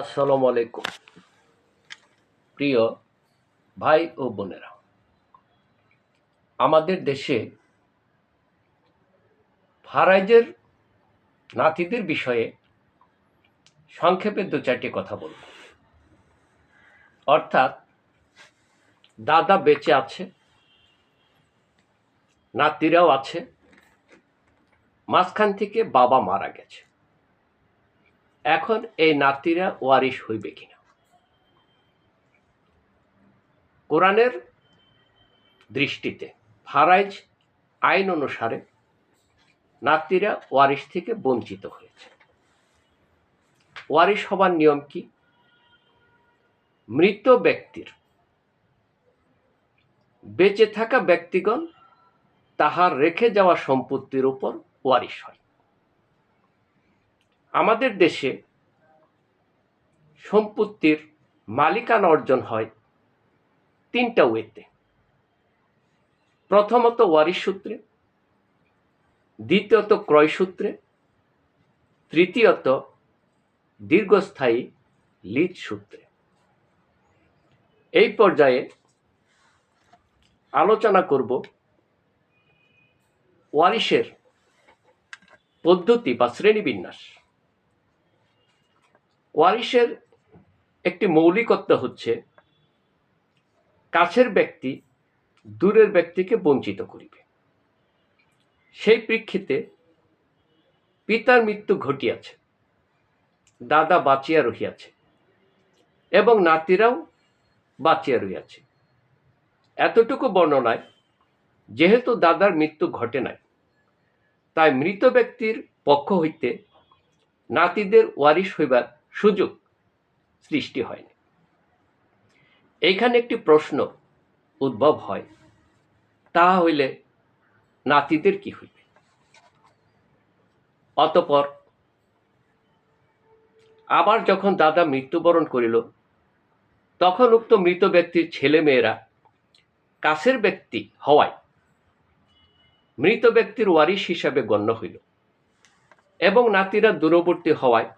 আসসালামু আলাইকুম। প্রিয় ভাই ও বোনেরা, আমাদের দেশে ফারাইজের নাতিদের বিষয়ে সংক্ষেপে দু চারটি কথা বলব। অর্থাৎ, দাদা বেঁচে আছে, নাতিরাও আছে, মাঝখান থেকে বাবা মারা গেছে। এখন এই নাতিরা ওয়ারিশ হইবে কিনা? কোরআনের দৃষ্টিতে, ফারাইজ আইন অনুসারে নাতিরা ওয়ারিশ থেকে বঞ্চিত হয়েছে। ওয়ারিশ হবার নিয়ম কি? মৃত ব্যক্তির বেঁচে থাকা ব্যক্তিগণ তাহার রেখে যাওয়া সম্পত্তির উপর ওয়ারিশ হয়। আমাদের দেশে সম্পত্তির মালিকানা অর্জন হয় তিনটা ওয়েতে। প্রথমত ওয়ারিশ সূত্রে, দ্বিতীয়ত ক্রয় সূত্রে, তৃতীয়ত দীর্ঘস্থায়ী লিজ সূত্রে। এই পর্যায়ে আলোচনা করব ওয়ারিশের পদ্ধতি বা শ্রেণীবিন্যাস। ওয়ারিশের একটি মৌলিকত্ব হচ্ছে কাছের ব্যক্তি দূরের ব্যক্তিকে বঞ্চিত করিবে। সেই প্রেক্ষিতে পিতার মৃত্যু ঘটিয়াছে, দাদা বাঁচিয়া রহিয়াছে এবং নাতিরাও বাঁচিয়া রহিয়াছে। এতটুকু বর্ণনায়, যেহেতু দাদার মৃত্যু ঘটে নাই, তাই মৃত ব্যক্তির পক্ষ হইতে নাতিদের ওয়ারিশ হইবার সুযোগ সৃষ্টি হয়নি। এইখানে একটি প্রশ্ন উদ্ভব হয় তাহা হইলে নাতিদের কি হইবে? অতপর আবার যখন দাদা মৃত্যুবরণ করিল, তখন উক্ত মৃত ব্যক্তির ছেলে মেয়েরা কাছের ব্যক্তি হওয়ায় মৃত ব্যক্তির ওয়ারিশ হিসাবে গণ্য হইল এবং নাতিরা দূরবর্তী হওয়ায়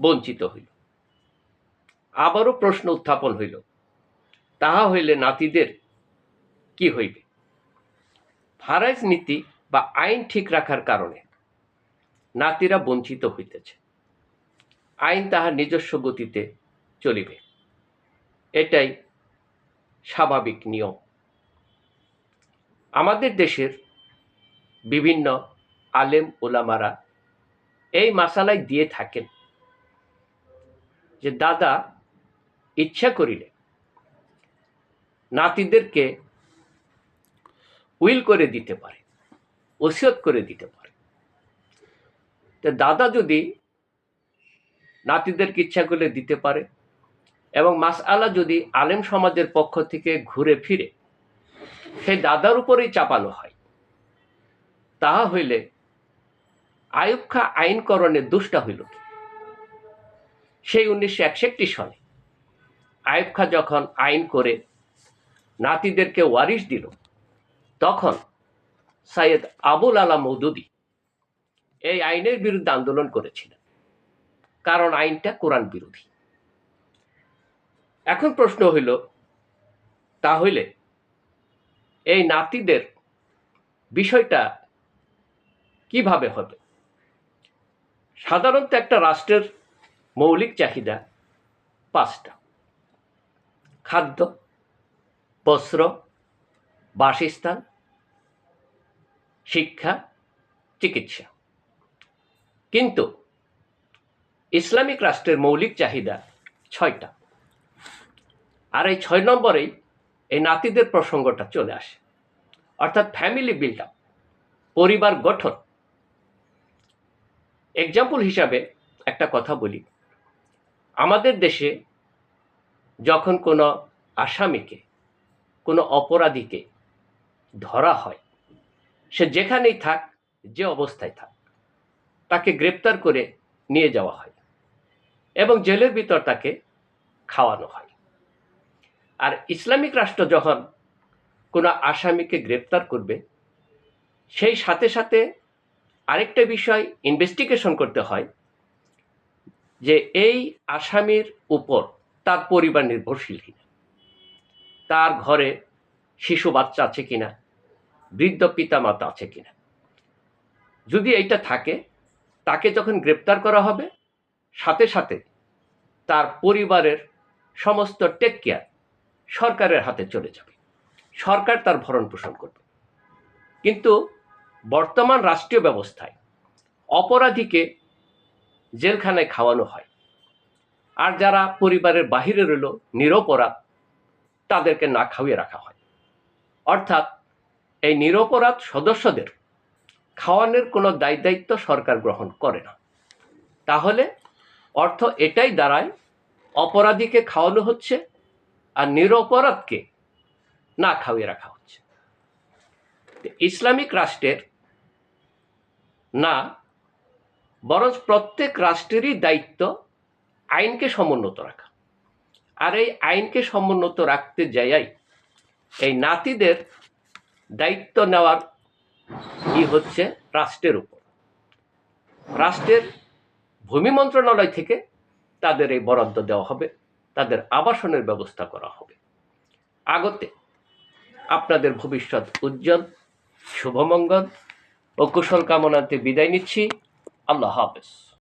বঞ্চিত হইল। আবারও প্রশ্ন উত্থাপন হইল, তাহা হইলে নাতিদের কি হইবে? ফারাইজ নীতি বা আইন ঠিক রাখার কারণে নাতিরা বঞ্চিত হইতেছে। আইন তাহার নিজস্ব গতিতে চলিবে। এটাই স্বাভাবিক নিয়ম। আমাদের দেশের বিভিন্ন আলেম ওলামারা এই মাসালায় দিয়ে থাকেন। যে দাদা ইচ্ছা করিলে নাতিদেরকে উইল করে দিতে পারে, ওসিয়ত করে দিতে পারে। তো দাদা যদি নাতিদেরকে ইচ্ছা করলে দিতে পারে এবং মাসআলা যদি আলেম সমাজের পক্ষ থেকে ঘুরে ফিরে সেই দাদার উপরেই চাপানো হয়, তাহা হইলে আয়ুব খা আইনকরণে দুষ্টা হইল কি? সেই উনিশশো একষট্টি সনে। আয়ুব খা যখন আইন করে নাতিদেরকে ওয়ারিশ দিল, তখন সাইয়েদ আবুল আলা মৌদুদি এই আইনের বিরুদ্ধে আন্দোলন করেছিলেন, কারণ আইনটা কোরআন বিরোধী। এখন প্রশ্ন হইল, তাহলে এই নাতিদের বিষয়টা কীভাবে হবে? সাধারণত একটা রাষ্ট্রের মৌলিক চাহিদা পাঁচটা। খাদ্য, বস্ত্র, বাসস্থান, শিক্ষা, চিকিৎসা। কিন্তু ইসলামিক রাষ্ট্রের মৌলিক চাহিদা ছয়টা। আর এই ছয় নম্বরেই এই নাতিদের প্রসঙ্গটা চলে আসে। অর্থাৎ ফ্যামিলি বিল্ড আপ পরিবার গঠন। এক্সাম্পল হিসাবে একটা কথা বলি। আমাদের দেশে যখন কোনো আসামিকে, কোনো অপরাধীকে ধরা হয়, সে যেখানেই থাক, যে অবস্থায় থাক, তাকে গ্রেপ্তার করে নিয়ে যাওয়া হয় এবং জেলের ভিতর তাকে খাওয়ানো হয়। আর ইসলামিক রাষ্ট্র যখন কোনো আসামিকে গ্রেপ্তার করবে, সেই সাথে সাথে আরেকটা বিষয় ইনভেস্টিগেশন করতে হয় যে এই আসামির উপর তার পরিবার নির্ভরশীল কিনা? তার ঘরে শিশু বাচ্চা আছে কিনা? বৃদ্ধ পিতা মাতা আছে কিনা? যদি এইটা থাকে, তাকে যখন গ্রেপ্তার করা হবে, সাথে সাথে তার পরিবারের সমস্ত টেক কেয়ার সরকারের হাতে চলে যাবে। সরকার তার ভরণ পোষণ করবে। কিন্তু বর্তমান রাষ্ট্রীয় ব্যবস্থায় অপরাধীকে জেলখানায় খাওয়ানো হয়। আর যারা পরিবারের বাহিরে রইল, নিরপরাধ, তাদেরকে না খাওয়িয়ে রাখা হয়। অর্থাৎ এই নিরপরাধ সদস্যদের খাওয়ানোর কোনো দায় দায়িত্ব সরকার গ্রহণ করে না। তাহলে অর্থ এটাই দাঁড়ায়, অপরাধীকে খাওয়ানো হচ্ছে আর নিরপরাধকে না খাওয়িয়ে রাখা হচ্ছে। ইসলামিক রাষ্ট্রের না বরং প্রত্যেক রাষ্ট্রেরই দায়িত্ব আইনকে সমুন্নত রাখা। আর এই আইনকে সমুন্নত রাখতে যাইয়াই এই নাতিদের দায়িত্ব নেওয়ার কি হচ্ছে রাষ্ট্রের উপর। রাষ্ট্রের ভূমি মন্ত্রণালয় থেকে তাদের এই বরাদ্দ দেওয়া হবে, তাদের আবাসনের ব্যবস্থা করা হবে। আগতে আপনাদের ভবিষ্যৎ উজ্জ্বল, শুভমঙ্গল, ও কুশল কামনাতে বিদায় নিচ্ছি। আল্লাহ হাফেজ।